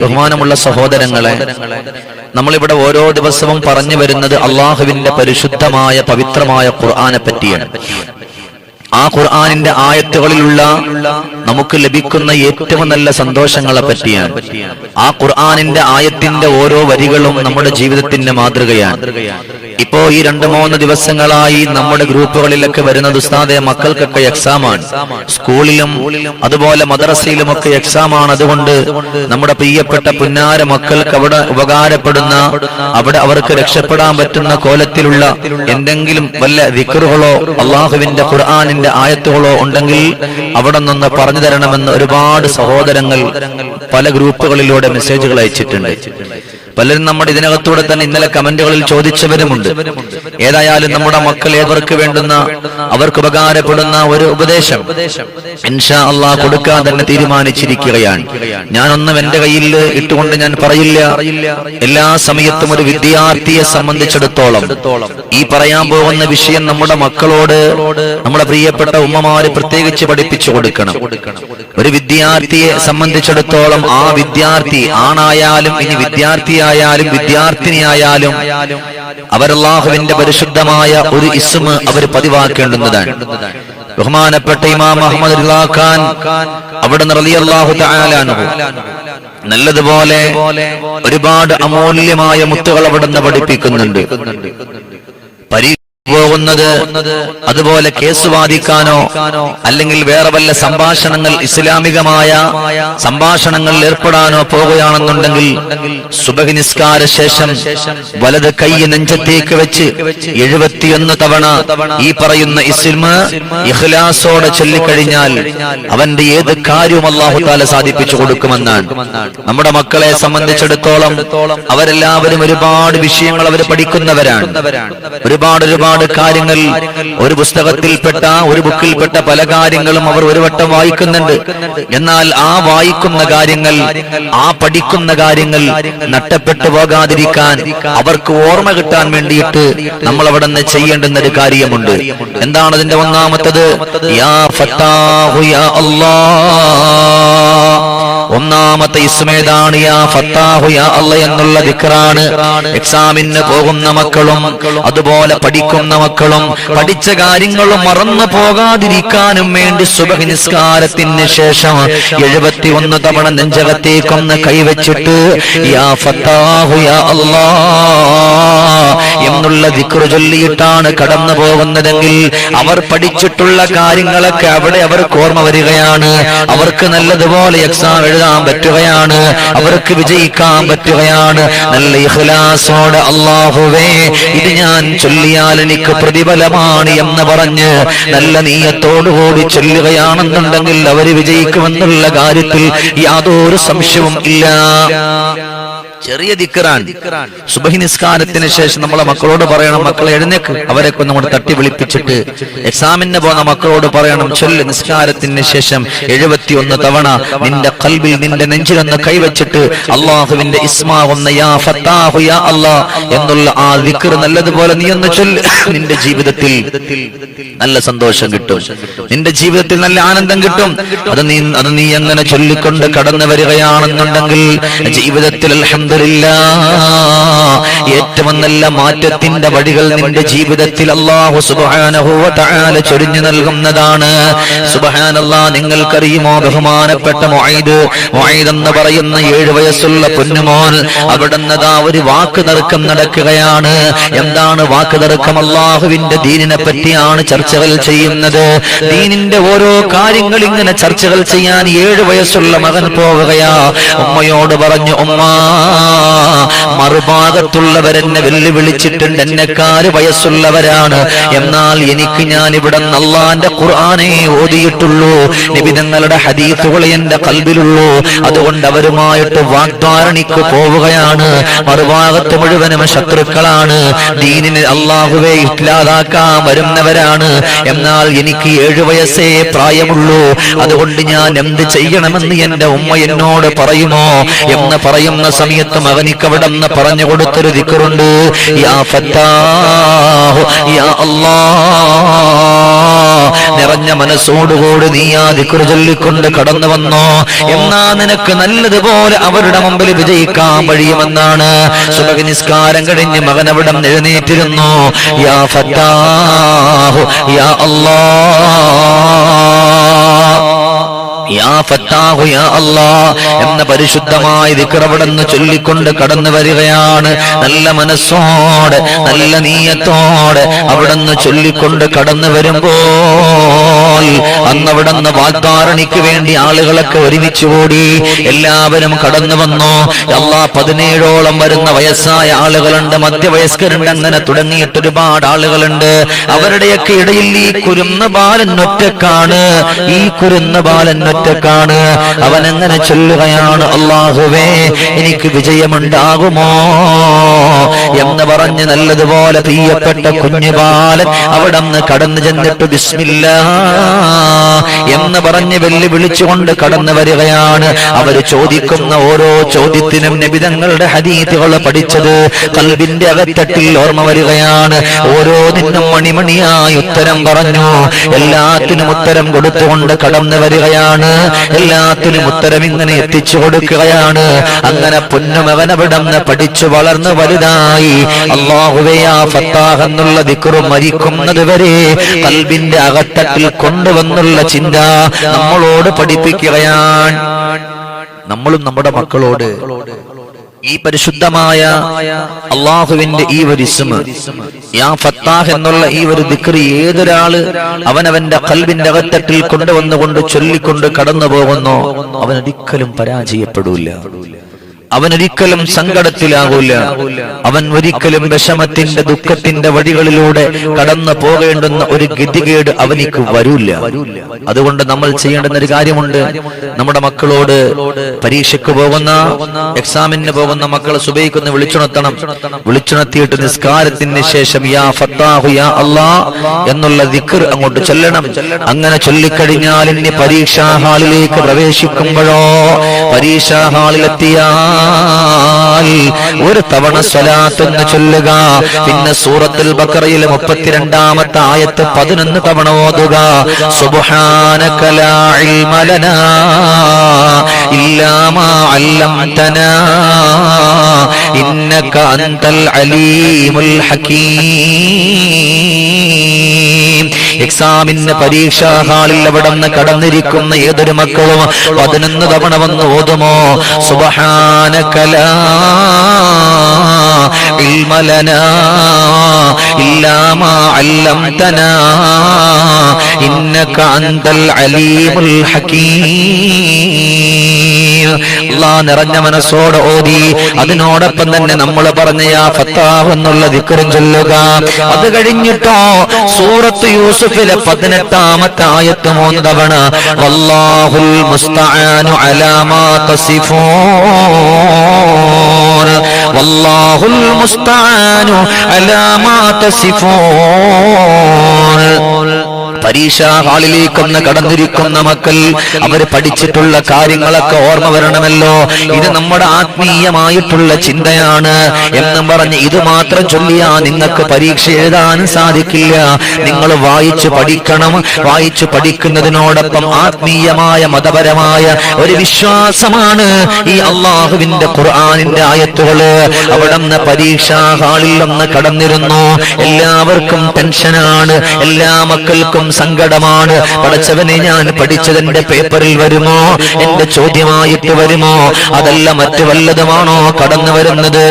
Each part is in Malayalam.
ബഹുമാനമുള്ള സഹോദരങ്ങളെ നമ്മളിവിടെ ഓരോ ദിവസവും പറഞ്ഞു വരുന്നത് അള്ളാഹുവിന്റെ പരിശുദ്ധമായ പവിത്രമായ ഖുർആനെ പറ്റിയാണ്. ആ ഖുർആാനിന്റെ ആയത്തുകളിലുള്ള നമുക്ക് ലഭിക്കുന്ന ഏറ്റവും നല്ല സന്തോഷങ്ങളെ പറ്റിയാണ്. ആ ഖുർആാനിന്റെ ആയത്തിന്റെ ഓരോ വരികളും നമ്മുടെ ജീവിതത്തിന്റെ മാതൃകയാണ്. ഇപ്പോ ഈ രണ്ട് മൂന്ന് ദിവസങ്ങളായി നമ്മുടെ ഗ്രൂപ്പുകളിലൊക്കെ വരുന്നത് ഉസ്താദെ മക്കൾക്കൊക്കെ എക്സാം ആണ്. സ്കൂളിലും അതുപോലെ मदറസയിലുമൊക്കെ എക്സാം ആണ്. അതുകൊണ്ട് നമ്മുടെ പ്രിയപ്പെട്ട പുന്നാര മക്കൾക്ക് അവിടെ ഉപകാരപ്പെടുന്ന അവിടെ അവർക്ക് രക്ഷപ്പെടാൻ പറ്റുന്ന കോലത്തിലുള്ള എന്തെങ്കിലും വല്ല വിക്കറുകളോ അള്ളാഹുവിന്റെ ഖുർആാനിന്റെ ആയത്തുകളോ ഉണ്ടെങ്കിൽ അവിടെ നിന്ന് പറഞ്ഞു തരണമെന്ന് ഒരുപാട് സഹോദരങ്ങൾ പല ഗ്രൂപ്പുകളിലൂടെ മെസ്സേജുകൾ അയച്ചിട്ടുണ്ട്. പലരും നമ്മുടെ ഇതിനകത്തൂടെ തന്നെ ഇന്നലെ കമന്റുകളിൽ ചോദിച്ചവരുമുണ്ട്. ഏതായാലും നമ്മുടെ മക്കൾ ഏവർക്ക് വേണ്ടുന്ന അവർക്ക് ഉപകാരപ്പെടുന്ന ഒരു ഉപദേശം ഇൻഷാ അള്ളാഹ് കൊടുക്കാൻ തന്നെ തീരുമാനിച്ചിരിക്കുകയാണ്. ഞാനൊന്നും എന്റെ കയ്യിൽ ഇട്ടുകൊണ്ട് ഞാൻ പറയില്ല. എല്ലാ സമയത്തും ഒരു വിദ്യാർത്ഥിയെ സംബന്ധിച്ചിടത്തോളം ഈ പറയാൻ പോകുന്ന വിഷയം നമ്മുടെ മക്കളോട് നമ്മുടെ പ്രിയപ്പെട്ട ഉമ്മമാര് പ്രത്യേകിച്ച് പഠിപ്പിച്ചു കൊടുക്കണം. ഒരു വിദ്യാർത്ഥിയെ സംബന്ധിച്ചിടത്തോളം ആ വിദ്യാർത്ഥി ആണായാലും ഇനി വിദ്യാർത്ഥിയായാലും വിദ്യാർത്ഥിനിയായാലും അവരല്ലാഹുവിന്റെ പരിശുദ്ധമായ ഒരു ഇസ്മ അവർ പതിവാക്കേണ്ടുന്നതാണ്. ബഹുമാനപ്പെട്ട ഇമാം അഹമ്മദ് ഖാൻ അവിടെ നിറലിയല്ലാഹു നല്ലതുപോലെ ഒരുപാട് അമൂല്യമായ മുത്തുകൾ അവിടെ നിന്ന് പഠിപ്പിക്കുന്നുണ്ട്. പരീക്ഷ പോകുന്നത് അതുപോലെ കേസ് വാദിക്കാനോ അല്ലെങ്കിൽ വേറെ വല്ല സംഭാഷണങ്ങൾ ഇസ്ലാമികമായ സംഭാഷണങ്ങളിൽ ഏർപ്പെടാനോ പോകുകയാണെന്നുണ്ടെങ്കിൽ സുബഹി നിസ്കാര ശേഷം വലത് കൈ നെഞ്ചത്തേക്ക് വെച്ച് എഴുപത്തിയൊന്ന് തവണ ഈ പറയുന്ന ഇസ്ലിമ് ഇഖ്ലാസോടെ ചൊല്ലിക്കഴിഞ്ഞാൽ അവന്റെ ഏത് കാര്യവും അള്ളാഹു താല സാധിപ്പിച്ചു കൊടുക്കുമെന്നാണ്. നമ്മുടെ മക്കളെ സംബന്ധിച്ചിടത്തോളം അവരെല്ലാവരും ഒരുപാട് വിഷയങ്ങൾ അവർ പഠിക്കുന്നവരാണ്. ഒരുപാട് ഒരുപാട് കാര്യങ്ങൾ ഒരു പുസ്തകത്തിൽപ്പെട്ട ഒരു ബുക്കിൽപ്പെട്ട പല കാര്യങ്ങളും അവർ ഒരു വട്ടം വായിക്കുന്നുണ്ട്. എന്നാൽ ആ വായിക്കുന്ന കാര്യങ്ങൾ ആ പഠിക്കുന്ന കാര്യങ്ങൾ നഷ്ടപ്പെട്ടു പോകാതിരിക്കാൻ അവർക്ക് ഓർമ്മ കിട്ടാൻ വേണ്ടിയിട്ട് നമ്മൾ അവിടെ നിന്ന് ചെയ്യേണ്ടുന്ന ഒരു കാര്യമുണ്ട്. എന്താണ് അതിന്റെ ഒന്നാമത്തത്? യാ ഫത്താഹു യാ അല്ലാ ഒന്നാമത്തെ ഇസ്മേതാണ് യാ ഫത്താഹു യാ എന്നുള്ള ദിക്റാണ്. എക്സാമിന് പോകുന്ന മക്കളും അതുപോലെ പഠിക്കുന്ന മക്കളും പഠിച്ച കാര്യങ്ങളും മറന്നു പോകാതിരിക്കാനും വേണ്ടി സുബഹി നിസ്കാരത്തിന് ശേഷം എഴുപത്തി ഒന്ന് തവണ നെഞ്ചകത്തേക്കൊന്ന് കൈവച്ചിട്ട് യാ ഫത്താഹു യാ എന്നുള്ള ദിക്റ് ചൊല്ലിയിട്ടാണ് കടന്നു പോകുന്നതെങ്കിൽ അവർ പഠിച്ചിട്ടുള്ള കാര്യങ്ങളൊക്കെ അവിടെ അവർക്ക് ഓർമ്മ വരികയാണ്. അവർക്ക് നല്ലതുപോലെ എക്സാം എഴുതാൻ പറ്റുകയാണ്. അവർക്ക് വിജയിക്കാൻ പറ്റുകയാണ്. നല്ല ഇഖ്ലാസോടെ അള്ളാഹുവേ ഇത് ഞാൻ ചൊല്ലിയാൽ എനിക്ക് പ്രതിഫലമാണ് എന്ന് പറഞ്ഞ് നല്ല നീയത്തോടുകൂടി ചൊല്ലുകയാണെന്നുണ്ടെങ്കിൽ അവർ വിജയിക്കുമെന്നുള്ള കാര്യത്തിൽ യാതൊരു സംശയവും ഇല്ല. ചെറിയ ദിക്കറാൻ സുബഹി നിസ്കാരത്തിന് ശേഷം നമ്മളെ മക്കളോട് പറയണം മക്കളെ എഴുന്നേക്ക്. അവരെ കൊണ്ട് നമ്മുടെ തട്ടി വിളിപ്പിച്ചിട്ട് എക്സാമിന് പോകുന്ന മക്കളോട് പറയണം ചൊല്ല് നിസ്കാരത്തിന് ശേഷം എഴുപത്തി ഒന്ന് തവണ നിന്റെ കൽബിൽ നിന്റെ നെഞ്ചിലൊന്ന് കൈവച്ചിട്ട് അള്ളാഹുവിന്റെ ഇസ്മാവുന്ന യാ ഫത്താഹു യാ എന്നുള്ള ആ ദിക്കർ നല്ലതുപോലെ നീ ഒന്ന് ചൊല്ല്. നിന്റെ ജീവിതത്തിൽ നല്ല സന്തോഷം കിട്ടും. നിന്റെ ജീവിതത്തിൽ നല്ല ആനന്ദം കിട്ടും. അത് നീ അത് നീ എങ്ങനെ ചൊല്ലിക്കൊണ്ട് കടന്നു വരികയാണെന്നുണ്ടെങ്കിൽ ജീവിതത്തിൽ അൽഹംദുലില്ലാ ഏറ്റവും നല്ല മാറ്റത്തിന്റെ വഴികൾ നിന്റെ ജീവിതത്തിൽ അള്ളാഹു തആല ചൊരിഞ്ഞു നൽകുന്നതാണ്. സുബഹാന നിങ്ങൾക്കറിയുമോ? ബഹുമാനപ്പെട്ട മൊയ്ത്. മുഈദ് എന്ന് പറയുന്ന ഏഴു വയസ്സുള്ള പൊന്നുമോൻ അവിടെ നിന്നതാ ഒരു വാക്ക് തർക്കം നടക്കുകയാണ്. എന്താണ് വാക്ക് തർക്കം? അള്ളാഹുവിന്റെ ദീനിനെ പറ്റിയാണ് ചർച്ചകൾ ചെയ്യുന്നത്. ദീനിന്റെ ഓരോ കാര്യങ്ങൾ ഇങ്ങനെ ചർച്ചകൾ ചെയ്യാൻ ഏഴു വയസ്സുള്ള മകൻ പോവുകയാ. ഉമ്മയോട് പറഞ്ഞു ഉമ്മ മറുഭാഗത്തുള്ളവരെന്നെ വെല്ലുവിളിച്ചിട്ടുണ്ട്. എന്നെക്കാര് വയസ്സുള്ളവരാണ്. എന്നാൽ എനിക്ക് ഞാൻ ഇവിടെ നല്ലാന്റെ ഖുർആനെ ഓതിയിട്ടുള്ളൂ. നിബിധങ്ങളുടെ ഹദീസുകൾ എന്റെ കൽബിലുള്ളൂ. അതുകൊണ്ട് അവരുമായിട്ട് വാഗ്ദാരണിക്ക് പോവുകയാണ്. മറുഭാഗത്ത് മുഴുവനും ശത്രുക്കളാണ്. ദീനിനെ അള്ളാഹുവെ ഇല്ലാതാക്കാൻ വരുന്നവരാണ്. എന്നാൽ എനിക്ക് ഏഴു വയസ്സേ പ്രായമുള്ളൂ. അതുകൊണ്ട് ഞാൻ എന്ത് ചെയ്യണമെന്ന് എന്റെ ഉമ്മ എന്നോട് പറയുമോ? എന്ന് പറയുന്ന സമയത്ത് സമയത്ത് അവനിക്ക് അവിടെ നിന്ന് പറഞ്ഞു കൊടുത്തൊരു ദിക്കറുണ്ട്. യാ ഫത്താഹു യാ നിറഞ്ഞ മനസ്സോടുകൂടി നീ ആ ദിക്കുറ ചൊല്ലിക്കൊണ്ട് കടന്നു വന്നോ. എന്നാ നിനക്ക് നല്ലതുപോലെ അവരുടെ മുമ്പിൽ വിജയിക്കാൻ കഴിയുമെന്നാണ്. സുബഹി നിസ്കാരം കഴിഞ്ഞ് മകൻ അവിടെ എഴുന്നേറ്റിരുന്നു. യാ ഫത്താഹു യാ അല്ലാ യാ ഫത്താഹു യാ അല്ലാ എന്ന പരിശുദ്ധമായ ദിക്റവിടെന്ന് ചൊല്ലിക്കൊണ്ട് കടന്നു വരികയാണ്. നല്ല മനസ്സോടെ നല്ല നീയത്തോടെ അവിടുന്ന് ചൊല്ലിക്കൊണ്ട് കടന്നു വരുമ്പോൾ അന്ന് അവിടുന്ന് വാഗ്ദാരണിക്ക് വേണ്ടി ആളുകളൊക്കെ ഒരുമിച്ച് കൂടി എല്ലാവരും കടന്നു വന്നു. അല്ലാ പതിനേഴോളം വരുന്ന വയസ്സായ ആളുകളുണ്ട് മധ്യവയസ്കരുണ്ട് അങ്ങനെ തുടങ്ങിയിട്ട് ഒരുപാട് ആളുകളുണ്ട്. അവരുടെയൊക്കെ ഇടയിൽ ഈ കുരുന്ന ബാലൻ ഒറ്റക്കാണ്. ഈ കുരുന്ന ബാലൻ ഒറ്റക്കാണ് അവൻ എങ്ങനെ ചൊല്ലുകയാണ്? അള്ളാഹുവേ എനിക്ക് വിജയമുണ്ടാകുമോ? എന്ന് പറഞ്ഞ് നല്ലതുപോലെ തീയപ്പെട്ട കുഞ്ഞു ബാലൻ അവിടെ നിന്ന് കടന്നു ചെന്നിട്ട് ബിസ്മില്ല എന്ന് പറഞ്ഞ് വെല്ലുവിളിച്ചുകൊണ്ട് കടന്നു വരികയാണ്. അവർ ചോദിക്കുന്ന ഓരോ ചോദ്യത്തിനും നിബിതങ്ങളുടെ ഹരീതികൾ പഠിച്ചത് കൽവിന്റെ അകത്തട്ടിൽ ഓർമ്മ വരികയാണ്. ഓരോന്നിനും മണിമണിയായി ഉത്തരം പറഞ്ഞു. എല്ലാത്തിനും ഉത്തരം കൊടുത്തുകൊണ്ട് കടന്നു വരികയാണ്. എല്ലാത്തിനും ഉത്തരം ഇങ്ങനെ എത്തിച്ചു കൊടുക്കുകയാണ്. അങ്ങനെ പൊന്നുമവനവിടം പഠിച്ചു വളർന്നു വലുതായി. ഫത്താഹ് എന്നുള്ള ദിക്റും മരിക്കുന്നത് വരെ കൽബിന്റെ അകത്തട്ടിൽ കൊണ്ടുവന്നുള്ള ചിന്ത നമ്മളോട് പഠിപ്പിക്കുകയാണ്. നമ്മളും നമ്മുടെ മക്കളോട് ഈ പരിശുദ്ധമായ അള്ളാഹുവിന്റെ ഈ ഒരു ഇസ്മ യാ ഫത്താഹ് എന്നുള്ള ഈ ഒരു ദിക്രി ഏതൊരാൾ അവനവന്റെ കൽവിന്റെ അകത്തട്ടിൽ കൊണ്ടുവന്നുകൊണ്ട് ചൊല്ലിക്കൊണ്ട് കടന്നു പോകുന്നോ അവനൊരിക്കലും പരാജയപ്പെടൂല അവനൊരിക്കലും സങ്കടത്തിലാകൂല. അവൻ ഒരിക്കലും വിഷമത്തിന്റെ ദുഃഖത്തിന്റെ വഴികളിലൂടെ കടന്നു പോകേണ്ടുന്ന ഒരു ഗതികേട് അവനിക്ക് വരൂല. അതുകൊണ്ട് നമ്മൾ ചെയ്യേണ്ടുന്ന ഒരു കാര്യമുണ്ട്. നമ്മുടെ മക്കളോട് പരീക്ഷയ്ക്ക് പോകുന്ന എക്സാമിന് പോകുന്ന മക്കളെ സുബൈക്കൊന്ന് വിളിച്ചുണർത്തണം. വിളിച്ചുണർത്തിയിട്ട് നിസ്കാരത്തിന് ശേഷം യാ ഫത്താഹു യാ അള്ളാ എന്നുള്ള ദിക്കർ അങ്ങോട്ട് ചൊല്ലണം. അങ്ങനെ ചൊല്ലിക്കഴിഞ്ഞാൽ ഇനി പരീക്ഷാ ഹാളിലേക്ക് പ്രവേശിക്കുമ്പോഴോ പരീക്ഷാ ഹാളിലെത്തിയാൽ ഒരു തവണ സ്വലാത്തെന്ന് ചൊല്ലുക. പിന്നെ സൂറത്തിൽ ബക്കറയിൽ മുപ്പത്തിരണ്ടാമത്തെ ആയത്ത് പതിനൊന്ന് തവണ ഓതുക. ഇന്നക അൻതൽ അലീമുൽ എക്സാമിന്റെ പരീക്ഷാ ഹാളിൽ അവിടെ നിന്ന് കടന്നിരിക്കുന്ന ഏതൊരു മക്കളും പതിനൊന്ന് തവണ വന്ന് ഓതുമോ? സുബഹാനകല ഇൽമലനാ ഇല്ലാമാ അല്ലംതനാ ഇന്നക അന്തൽ അലീമുൽ ഹകീം. നിറഞ്ഞ മനസ്സോട് ഓതി അതിനോടൊപ്പം തന്നെ നമ്മൾ പറഞ്ഞ ആ ഫത്താവ് എന്നുള്ള ദിക്കറും ചൊല്ലുക. അത് കഴിഞ്ഞിട്ടോ സൂറത്ത് യൂസുഫ് യൂസുഫിലെ പതിനെട്ടാമത്തെ ആയത്ത് മൂന്ന് തവണ വല്ലാഹുൽ മുസ്തആനു അലാമാ തസിഫൂൻ വല്ലാഹുൽ മുസ്തആനു അലാമാ തസിഫൂൻ പരീക്ഷാ ഹാളിലേക്കൊന്ന് കടന്നിരിക്കുന്ന മക്കൾ അവർ പഠിച്ചിട്ടുള്ള കാര്യങ്ങളൊക്കെ ഓർമ്മ വരണമല്ലോ. ഇത് നമ്മുടെ ആത്മീയമായിട്ടുള്ള ചിന്തയാണ് എന്ന് പറഞ്ഞ് ഇത് മാത്രം ചൊല്ലിയാ നിങ്ങൾക്ക് പരീക്ഷ എഴുതാനും സാധിക്കില്ല. നിങ്ങൾ വായിച്ചു പഠിക്കണം. വായിച്ചു പഠിക്കുന്നതിനോടൊപ്പം ആത്മീയമായ മതപരമായ ഒരു വിശ്വാസമാണ് ഈ അള്ളാഹുവിന്റെ ഖുർആാനിന്റെ ആയത്തുകൾ. അവിടെ നിന്ന് പരീക്ഷാ ഹാളിൽ ഒന്ന് കടന്നിരുന്നു. എല്ലാവർക്കും ടെൻഷനാണ്. എല്ലാ മക്കൾക്കും സങ്കടമാണ്. പഠിച്ചവനെ ഞാൻ പഠിച്ചതെന്റെ പേപ്പറിൽ വരുമോ? എന്റെ ചോദ്യമായിട്ട് വരുമോ? അതല്ല മറ്റു വല്ലതുമാണോ കടന്നു വരുന്നത്?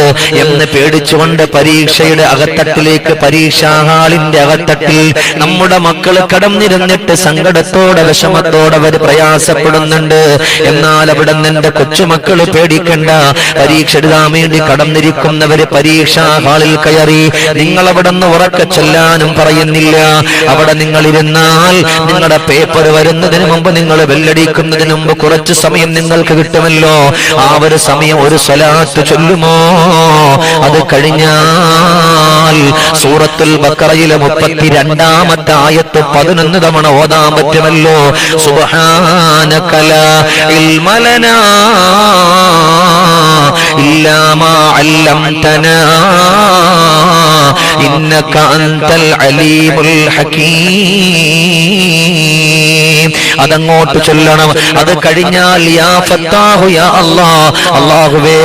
എന്ന് പേടിച്ചുകൊണ്ട് പരീക്ഷയുടെ അകത്തട്ടിലേക്ക് പരീക്ഷാ ഹാളിന്റെ അകത്തട്ടിൽ നമ്മുടെ മക്കൾ കടന്നിരുന്നിട്ട് സങ്കടത്തോടെ വിഷമത്തോടെ അവർ പ്രയാസപ്പെടുന്നുണ്ട്. എന്നാൽ അവിടെ നിന്റെ കൊച്ചുമക്കൾ പേടിക്കണ്ട. പരീക്ഷ എഴുതാൻ വേണ്ടി കടന്നിരിക്കുന്നവര് പരീക്ഷാ ഹാളിൽ കയറി നിങ്ങൾ അവിടെ നിന്ന് ഉറക്ക ചെല്ലാനും പറയുന്നില്ല. അവിടെ നിങ്ങൾ എന്നാൽ നിങ്ങളുടെ പേപ്പർ വരുന്നതിന് മുമ്പ് നിങ്ങൾ വെല്ലടിക്കുന്നതിന് മുമ്പ് കുറച്ച് സമയം നിങ്ങൾക്ക് കിട്ടുമല്ലോ. ആ ഒരു സമയം ഒരു സ്വലാത്ത് ചൊല്ലുമോ? അത് കഴിഞ്ഞാൽ സൂറത്തുൽ ബക്കറയിലെ മുപ്പത്തിരണ്ടാമത്തെ ആയത്ത് പതിനൊന്ന് തവണ ഓതാൻ പറ്റുമല്ലോ. സുബഹാനകല ഇൽമലന ഇല്ലാമാ അല്ലംതന ഇന്നക അൻതൽ അലീമുൽ ഹകീം. അതങ്ങോട്ട് ചൊല്ലണം. അത് കഴിഞ്ഞാൽ യാ ഫത്താഹു യാ അല്ലാ അല്ലാഹുവേ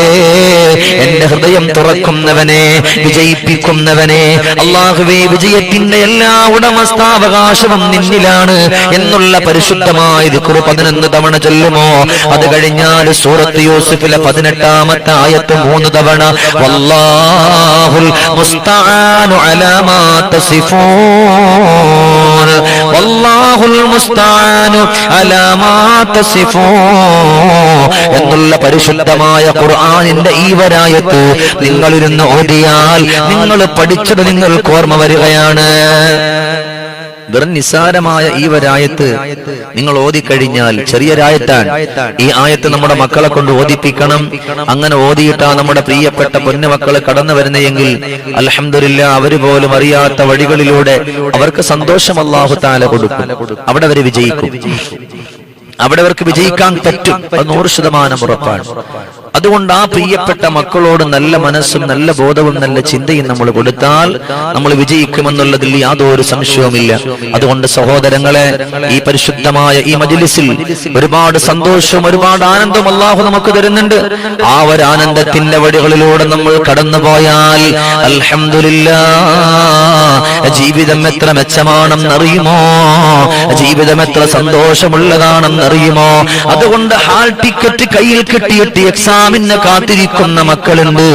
എന്റെ ഹൃദയം തുറക്കുന്നവനെ വിജയിപ്പിക്കുന്നവനെ അല്ലാഹുവേ വിജയത്തിന്റെ എല്ലാ ഉടമസ്ഥാവകാശവും നിന്നിലാണ് എന്നുള്ള പരിശുദ്ധമായ ദിക്റു പതിനൊന്ന് തവണ ചൊല്ലുമോ? അത് കഴിഞ്ഞാൽ സൂറത്ത് യൂസുഫിലെ പതിനെട്ടാമത്തെ ആയത്ത് മൂന്ന് തവണ വല്ലാഹുൽ മുസ്തആനു അലാ മാ തസിഫൂൻ. എന്നുള്ള പരിശുദ്ധമായ ഖുർആനിന്റെ ഈ വരായത്ത് നിങ്ങളിരുന്ന് ഓതിയാൽ നിങ്ങൾ പഠിച്ചത് നിങ്ങൾ ഓർമ്മ വരികയാണ്. വെറും ഈ വരായത്ത് നിങ്ങൾ ഓതിക്കഴിഞ്ഞാൽ ചെറിയ രായത്താൻ. ഈ ആയത്ത് നമ്മുടെ മക്കളെ കൊണ്ട് ഓദിപ്പിക്കണം അങ്ങനെ ഓതിയിട്ടാ നമ്മുടെ പ്രിയപ്പെട്ട പൊന്നുമക്കൾ കടന്നു വരുന്നെങ്കിൽ അലഹമില്ല അവർ പോലും അറിയാത്ത വഴികളിലൂടെ അവർക്ക് സന്തോഷം അള്ളാഹു താല കൊടുക്കും. അവിടെ അവർ വിജയിക്കും. അവിടെ അവർക്ക് വിജയിക്കാൻ പറ്റും. അത് നൂറ് ശതമാനം ഉറപ്പാണ്. അതുകൊണ്ട് ആ പ്രിയപ്പെട്ട മക്കളോട് നല്ല മനസ്സും നല്ല ബോധവും നല്ല ചിന്തയും നമ്മൾ കൊടുത്താൽ നമ്മൾ വിജയിക്കുമെന്നുള്ളതിൽ യാതൊരു സംശയവുമില്ല. അതുകൊണ്ട് സഹോദരങ്ങളെ ഈ പരിശുദ്ധമായ ഈ മജിലിസിൽ ഒരുപാട് സന്തോഷവും ഒരുപാട് ആനന്ദവും അള്ളാഹു നമുക്ക് തരുന്നുണ്ട്. ആ ഒരു ആനന്ദത്തിന്റെ വഴികളിലൂടെ നമ്മൾ കടന്നു പോയാൽ അൽഹംദുലില്ലാ ജീവിതം എത്ര മെച്ചമാണെന്നറിയുമോ? ജീവിതം എത്ര സന്തോഷമുള്ളതാണെന്നറിയുമോ? അതുകൊണ്ട് ഹാൾ ടിക്കറ്റ് കയ്യിൽ കിട്ടിയിട്ട് എക്സാമിന് കാത്തിരിക്കുന്ന മക്കളുണ്ട്.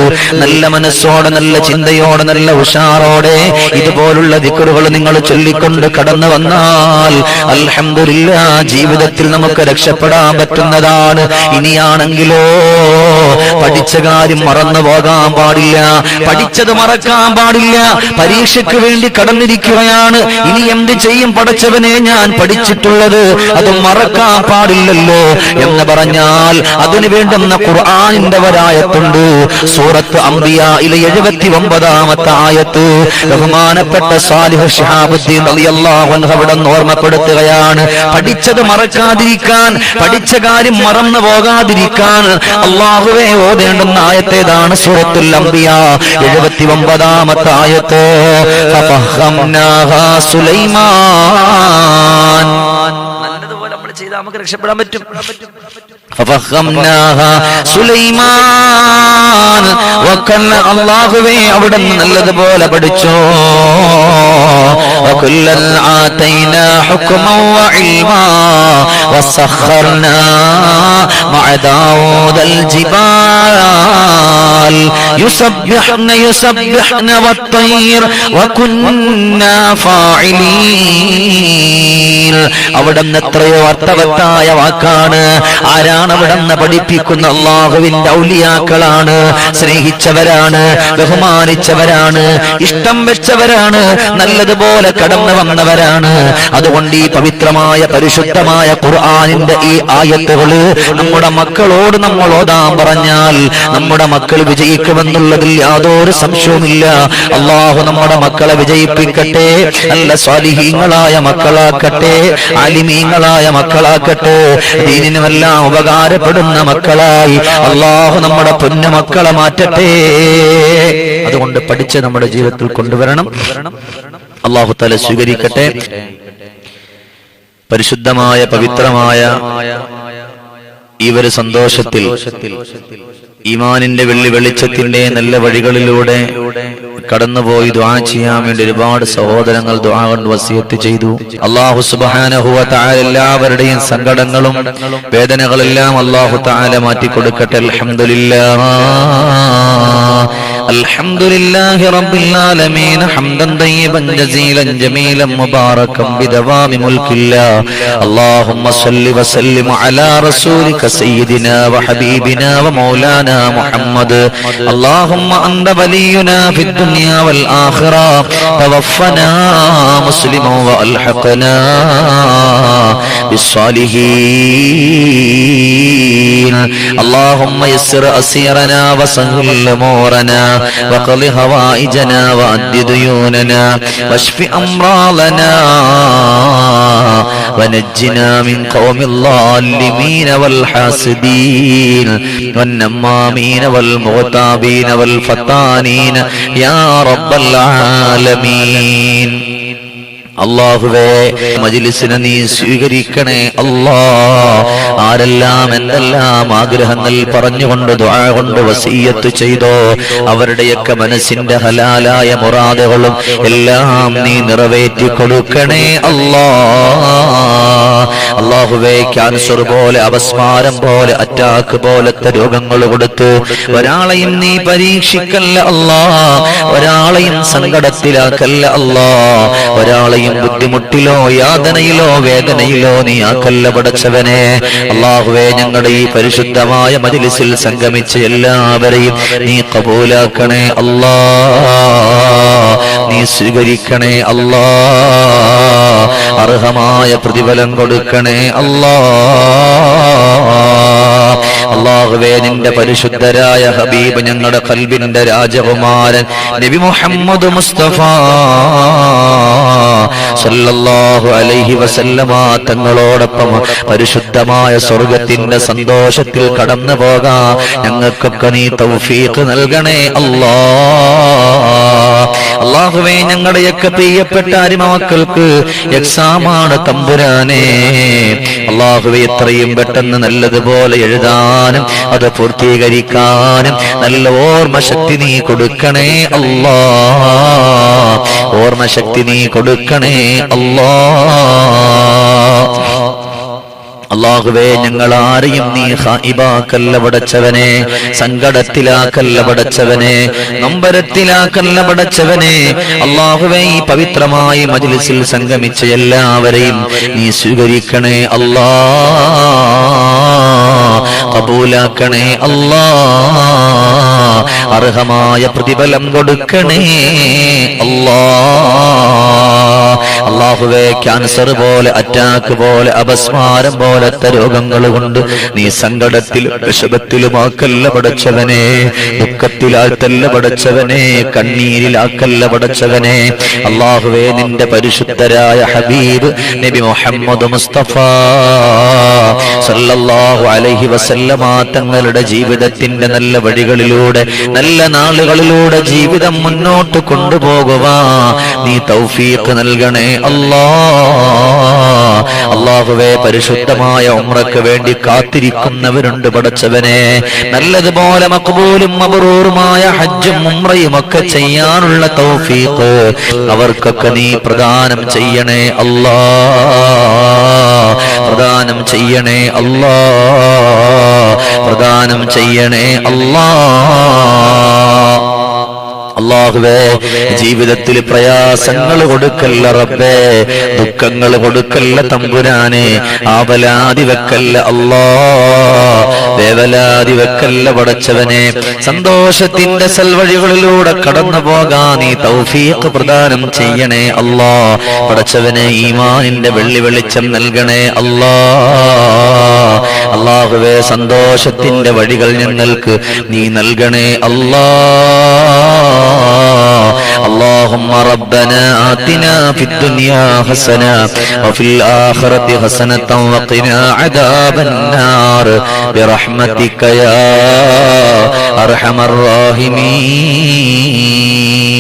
നല്ല മനസ്സോടെ നല്ല ചിന്തയോടെ നല്ല ഉഷാറോടെ ഇതുപോലുള്ള ദിക്കറുകൾ നിങ്ങൾ ചൊല്ലിക്കൊണ്ട് കടന്നു വന്നാൽ അലഹമില്ല ജീവിതത്തിൽ നമുക്ക് രക്ഷപ്പെടാൻ പറ്റുന്നതാണ്. ഇനിയാണെങ്കിലോ പഠിച്ച കാര്യം മറന്നു പോകാൻ പാടില്ല. പഠിച്ചത് മറക്കാൻ പാടില്ല. പരീക്ഷയ്ക്ക് വേണ്ടി കടന്നിരിക്കുകയാണ്. ഇനി എന്ത് ചെയ്യും പഠിച്ചവനെ ഞാൻ പഠിച്ചിട്ടുള്ളത്? അത് മറക്കാൻ പാടില്ലല്ലോ എന്ന് പറഞ്ഞാൽ അതിനു വേണ്ടുന്ന ഖുർആാനിന്റെ ഒരായത്തുണ്ട് സൂറത്ത് അംബിയയിലെ എഴുപത്തി ഒമ്പതാമത്തെ ആയത്ത്. ബഹുമാനപ്പെട്ട സാലിഹ് ഷിഹാബുദ്ദീൻ അവിടെ ഓർമ്മപ്പെടുത്തുകയാണ്. പഠിച്ചത് മറക്കാതിരിക്കാൻ പഠിച്ച കാര്യം മറന്നു പോകാതിരിക്കാൻ അള്ളാഹുവെ ഓതേണ്ടുന്ന ആയത്തേതാണ് സൂറത്തുൽ അംബിയ എഴുപത്തി ഒമ്പതാമത്തെ ആയത്ത് സുലൈമാൻ. നമ്മൾ ചെയ്താൽ നമുക്ക് രക്ഷപ്പെടാൻ പറ്റും ففخمناها സുലൈമാൻ വക്കല്ല അള്ളാഹുവേ അവിടെ നല്ലതുപോലെ പഠിച്ചോ وكلا آتينا حكما وعلما وسخرنا مع داود الجبال يسبحن يسبحن والطير وكنا فاعلين അവിടെ നിന്ന് എത്രയോ അർത്ഥവത്തായ വാക്കാണ് ആരാണ് അവിടെ നിന്ന് പഠിപ്പിക്കുന്ന അള്ളാഹുവിന്റെ ഔലിയാക്കളാണ് സ്നേഹിച്ചവരാണ് ബഹുമാനിച്ചവരാണ് ഇഷ്ടം വെച്ചവരാണ് നല്ലതുപോലെ കടന്നു വന്നവരാണ് അതുകൊണ്ട് ഈ പവിത്രമായ പരിശുദ്ധമായ ഖുർആാനിന്റെ ഈ ആയത്തുകള് നമ്മുടെ മക്കളോട് നമ്മൾ ഓതാൻ പറഞ്ഞാൽ നമ്മുടെ മക്കൾ വിജയിക്കുമെന്നുള്ളതിൽ യാതൊരു സംശയവുമില്ല. അള്ളാഹു നമ്മുടെ മക്കളെ വിജയിപ്പിക്കട്ടെ. നല്ല സ്വാലിഹീങ്ങളായ മക്കളാക്കട്ടെ. അലിമീങ്ങളായ മക്കളാക്കട്ടെ. ദീനിനുമെല്ലാം ഉപകാരപ്പെടുന്ന മക്കളായി. അള്ളാഹു നമ്മുടെ പൊന്നു മക്കളെ മാറ്റട്ടെ. അതുകൊണ്ട് പഠിച്ച് നമ്മുടെ ജീവിതത്തിൽ കൊണ്ടുവരണം. അള്ളാഹു തല സ്വീകരിക്കട്ടെ. പരിശുദ്ധമായ പവിത്രമായ ഈ ഒരു സന്തോഷത്തിൽ ഈമാനിന്റെ വെള്ളി വെളിച്ചത്തിന്റെ നല്ല വഴികളിലൂടെ കടന്നുപോയി ദ്വാ ചെയ്യാൻ വേണ്ടി ഒരുപാട് സഹോദരങ്ങൾ ദ്വാ കൊണ്ട് വസിയത്ത് ചെയ്തു. അള്ളാഹു സുബാനഹുവ എല്ലാവരുടെയും സങ്കടങ്ങളും വേദനകളെല്ലാം അള്ളാഹു താല മാറ്റിക്കൊടുക്കട്ടെ. അൽഹംദുലില്ലാ الحمد لله رب العالمين حمدا طيبا جزيلا جميلا مباركا بدوام ملك الله اللهم صل وسلم على رسولك سيدنا وحبيبنا ومولانا محمد اللهم أنت ولينا في الدنيا والآخرة توفنا مسلما وألحقنا بالصالحين اللهم يسر أسيرنا وسهل أمورنا وقض هوائجنا وأد ديوننا واشف أمراضنا ونجنا من قوم الظالمين والحاسدين والنمامين والمغتابين والفتانين يا رب العالمين അള്ളാഹുവേ മജിലിസിനെ നീ സ്വീകരിക്കണേ അല്ലാ. ആരെല്ലാം എന്തെല്ലാം ആഗ്രഹങ്ങൾ പറഞ്ഞുകൊണ്ട് കൊണ്ട് വസീയത്ത് ചെയ്തോ അവരുടെയൊക്കെ മനസ്സിന്റെ ഹലാലായ മുറാദകളും എല്ലാം നീ നിറവേറ്റി കൊടുക്കണേ അല്ലാ. അള്ളാഹുവേ ക്യാൻസർ പോലെ അവസ്മാരം പോലെ അറ്റാക്ക് പോലത്തെ രോഗങ്ങൾ കൊടുത്ത് ഒരാളെയും നീ പരീക്ഷിക്കല്ല അല്ലാ. ഒരാളെയും സങ്കടത്തിലാക്കല്ല അല്ലാ. ഒരാളെയും ബുദ്ധിമുട്ടിലോ യാതനയിലോ വേദനയിലോ നീ ആക്കല്ല പടച്ചവനെ അള്ളാഹുവേ ഞങ്ങളുടെ ഈ പരിശുദ്ധമായ മജിലിസിൽ സംഗമിച്ച എല്ലാവരെയും നീ കബൂലാക്കണേ അല്ലാ. നീ സ്വീകരിക്കണേ അല്ലാ. അർഹമായ പ്രതിഫലം കൊടുക്കണേ അല്ലാ. അള്ളാഹുവേ നിന്റെ പരിശുദ്ധരായ ഹബീബ് ഞങ്ങളുടെ കൽബിന്റെ രാജകുമാരൻ നബി മുഹമ്മദ് മുസ്തഫ സല്ലല്ലാഹു അലൈഹി വസല്ലമ തങ്ങളോടൊപ്പം പരിശുദ്ധമായ സ്വർഗത്തിന്റെ സന്തോഷത്തിൽ കടന്നു പോകാം. ഞങ്ങൾക്കൊക്കെ നീ തൗഫീഖ് നൽകണേ അല്ലാ. അള്ളാഹുവേ ഞങ്ങളുടെയൊക്കെ പ്രിയപ്പെട്ട അരിമക്കൾക്ക് എക്സാമാണ് തമ്പുരാനെ. അള്ളാഹുവെ എത്രയും പെട്ടെന്ന് നല്ലതുപോലെ എഴുതാനും അത് പൂർത്തീകരിക്കാനും നല്ല ഓർമ്മശക്തി നീ കൊടുക്കണേ അല്ലാ ഓർമ്മശക്തി നീ കൊടുക്കണേ അല്ലാ അള്ളാഹുവേ ഞങ്ങൾ ആരെയും നീ ഹായിബാക്കല്ല പടച്ചവനെ സങ്കടത്തിലാക്കല്ല പടച്ചവനെ നമ്പരത്തിലാക്കല്ല പടച്ചവനെ അള്ളാഹുവേ ഈ പവിത്രമായ മജ്ലിസിൽ സംഗമിച്ച എല്ലാവരെയും നീ സ്വീകരിക്കണേ അല്ലാ കബൂലാക്കണേ അല്ലാ അർഹമായ പ്രതിഫലം കൊടുക്കണേ അല്ലാ. ക്യാൻസർ പോലെ അറ്റാക്ക് പോലെ അപസ്മാരം പോലത്തെ രോഗങ്ങൾ കൊണ്ട് നീ സങ്കടത്തിലും വിഷമത്തിലുമാക്കല്ല പടച്ചവനെ. ദുഃഖത്തിലാക്കല്ല പടച്ചവനെ. കണ്ണീരിലാക്കല്ല പടച്ചവനെ. അള്ളാഹുവേ നിന്റെ പരിശുദ്ധരായ ഹബീബ് നബി മുഹമ്മദ് മുസ്തഫ സല്ലല്ലാഹു അലൈഹി വസല്ലമ തങ്ങളുടെ ജീവിതത്തിന്റെ നല്ല വഴികളിലൂടെ നല്ല നാളുകളിലൂടെ ജീവിതം മുന്നോട്ട് കൊണ്ടുപോകുവാ. നീ തൗഫീഖ് നൽകണേ അല്ലാ. അള്ളാഹുവേ പരിശുദ്ധമായ ഉമ്രക്ക് വേണ്ടി കാത്തിരിക്കുന്നവരുണ്ട് പഠിച്ചവനെ നല്ലതുപോലെ മക്ബൂലും മബറൂറുമായ ഹജ്ജും ഉമ്രയും ഒക്കെ ചെയ്യാനുള്ള തൗഫീഖ് അവർക്കൊക്കെ നീ പ്രദാനം ചെയ്യണേ അല്ലാ. പ്രദാനം ചെയ്യണേ അല്ലാ. പ്രദാനം ചെയ്യണേ അല്ലാ. അള്ളാഹുവേ ജീവിതത്തിൽ പ്രയാസങ്ങൾ കൊടുക്കല്ല റബ്ബേ ദുഃഖങ്ങൾ കൊടുക്കല്ല തമ്പുരാനെ ആവലാതി വെക്കല്ല അല്ലാ വേവലാതി വെക്കല്ല പടച്ചവനെ സന്തോഷത്തിന്റെ സൽവഴികളിലൂടെ കടന്നു പോകാൻ നീ തൗഫീഖ് പ്രദാനം ചെയ്യണേ അല്ലാ പടച്ചവനെ ഈമാനിന്റെ വെള്ളി വെളിച്ചം നൽകണേ അല്ലാ അള്ളാഹുവേ സന്തോഷത്തിന്റെ വഴികൾ ഞങ്ങൾക്ക് നീ നൽകണേ അല്ലാ اللهم ربنا آتنا في الدنيا حسنة وفي الآخرة حسنة وقنا عذاب النار برحمتك يا أرحم الراحمين